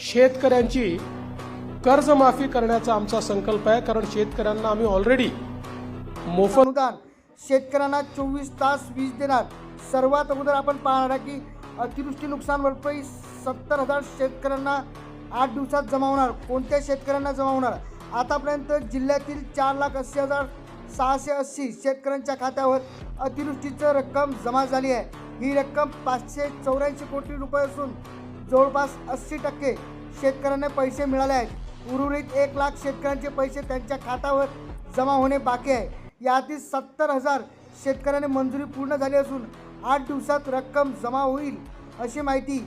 शेतकऱ्यांची कर्जमाफी करण्याचा आमचा संकल्प आहे कारण शेतकऱ्यांना आम्ही ऑलरेडी मोफत अनुदान. शेतकऱ्यांना चोवीस तास वीज देणार. सर्वात अगोदर आपण पाहणार आहे की अतिवृष्टी नुकसान भरपाई सत्तर हजार शेतकऱ्यांना आठ दिवसात जमा होणार. कोणत्या शेतकऱ्यांना जमा होणार? आतापर्यंत जिल्ह्यातील चार लाख अस्सी हजार सहाशे अस्सी शेतकऱ्यांच्या खात्यावर अतिवृष्टीचं रक्कम जमा झाली आहे. ही रक्कम पाचशे चौऱ्याऐंशी कोटी रुपये असून जवळपास अस्सी टक्के शेतकऱ्यांना पैसे मिळाले आहेत. उर्वरित एक लाख शेतकऱ्यांचे पैसे त्यांच्या खात्यावर जमा होणे बाकी आहे. यातील सत्तर हजार शेतकऱ्यांनी मंजुरी पूर्ण झाली असून आठ दिवसात रक्कम जमा होईल अशी माहिती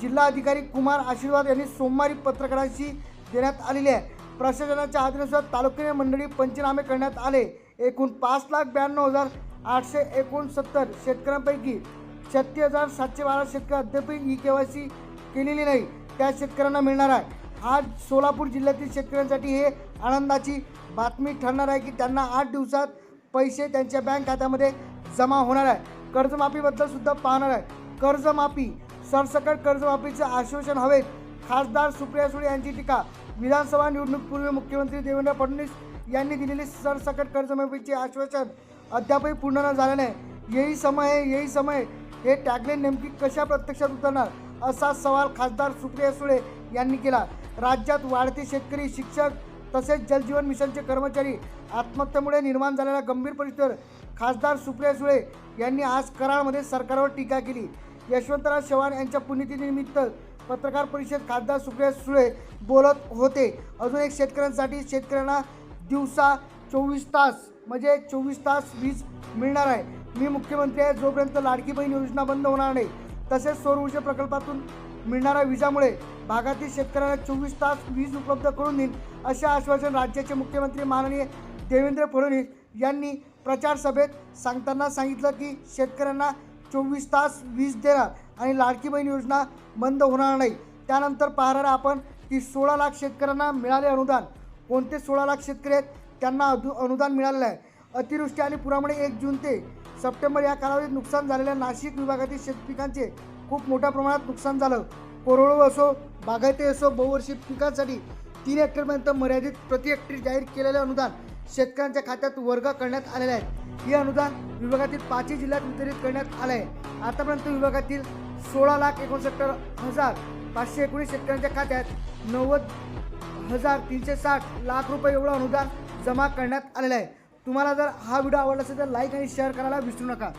जिल्हाधिकारी कुमार आशीर्वाद यांनी सोमवारी पत्रकारांशी देण्यात आलेली आहे. प्रशासनाच्या आदेशानुसार तालुक्याने मंडळी पंचनामे करण्यात आले. एकूण पाच लाख ब्याण्णव हजार आठशे एकोणसत्तर शेतकऱ्यांपैकी छत्तीस हजार सातशे बारा शेतकरी अद्याप ई के वाय सी केलेली नाही. त्या शेतकऱ्यांना मिळणार आहे. आज सोलापूर जिल्ह्यातील शेतकऱ्यांसाठी हे आनंदाची बातमी ठरणार आहे की त्यांना आठ दिवसात पैसे त्यांच्या बँक खात्यामध्ये जमा होणार आहे. कर्जमाफीबद्दल सुद्धा पाहणार आहे. कर्जमाफी सरसकट कर्जमाफीचं आश्वासन हवेत. खासदार सुप्रिया सुळे यांची टीका. विधानसभा निवडणूकपूर्वी मुख्यमंत्री देवेंद्र फडणवीस यांनी दिलेले सरसकट कर्जमाफीचे आश्वासन अद्यापही पूर्ण न झाले नाही यही समय है यही समय हे टॅगलाईन नेमकी कशा प्रत्यक्षात उतरणार असा सवाल खासदार सुप्रिया सुळे यांनी केला. राज्यात वाढते शेतकरी शिक्षक तसेच जलजीवन मिशनचे कर्मचारी आत्महत्येमुळे निर्माण झालेल्या गंभीर परिस्थितीवर खासदार सुप्रिया सुळे यांनी आज कराडमध्ये सरकारवर टीका केली. यशवंतराव चव्हाण यांच्या पुण्यतिथीनिमित्त पत्रकार परिषद खासदार सुप्रिया सुळे बोलत होते. अजून एक शेतकऱ्यांसाठी शेतकऱ्यांना दिवसा चोवीस तास म्हणजे चोवीस तास वीज मिळणार आहे. मी मुख्यमंत्री आहे जोपर्यंत लाडकी बहीण योजना बंद होणार नाही तसेच सौर ऊर्जा प्रकल्पातून मिळणाऱ्या विजामुळे भागातील शेतकऱ्यांना चोवीस तास वीज उपलब्ध करून देईन असे आश्वासन राज्याचे मुख्यमंत्री माननीय देवेंद्र फडणवीस यांनी प्रचार सभेत सांगताना सांगितलं की शेतकऱ्यांना चोवीस तास वीज देणार आणि लाडकी बहीण योजना बंद होणार नाही. त्यानंतर पाहणार आपण की सोळा लाख शेतकऱ्यांना मिळाले अनुदान. कोणते सोळा लाख शेतकरी आहेत? त्यांना अधु अनुदान मिळालेलं आहे. अतिवृष्टी आणि पुरामुळे एक जून ते सप्टेंबर या कालावधीत नुकसान झालेल्या नाशिक विभागातील शेतपिकांचे खूप मोठ्या प्रमाणात नुकसान झालं. कोरोळू असो बागायती असो बहुवर्षी पिकांसाठी तीन हेक्टरपर्यंत मर्यादित प्रति हेक्टर जाहीर केलेले अनुदान शेतकऱ्यांच्या खात्यात वर्ग करण्यात आलेले आहे. हे अनुदान विभागातील पाचही जिल्ह्यात वितरित करण्यात आलं आहे आतापर्यंत विभागातील सोळा लाख एकोणसत्तर हजार पाचशे एकोणीस शेतकऱ्यांच्या खात्यात नव्वद हजार तीनशे साठ लाख रुपये एवढं अनुदान जमा करण्यात आलेलं आहे. तुम्हाला जर हा व्हिडिओ आवडला असेल तर लाईक आणि शेअर करायला विसरू नका.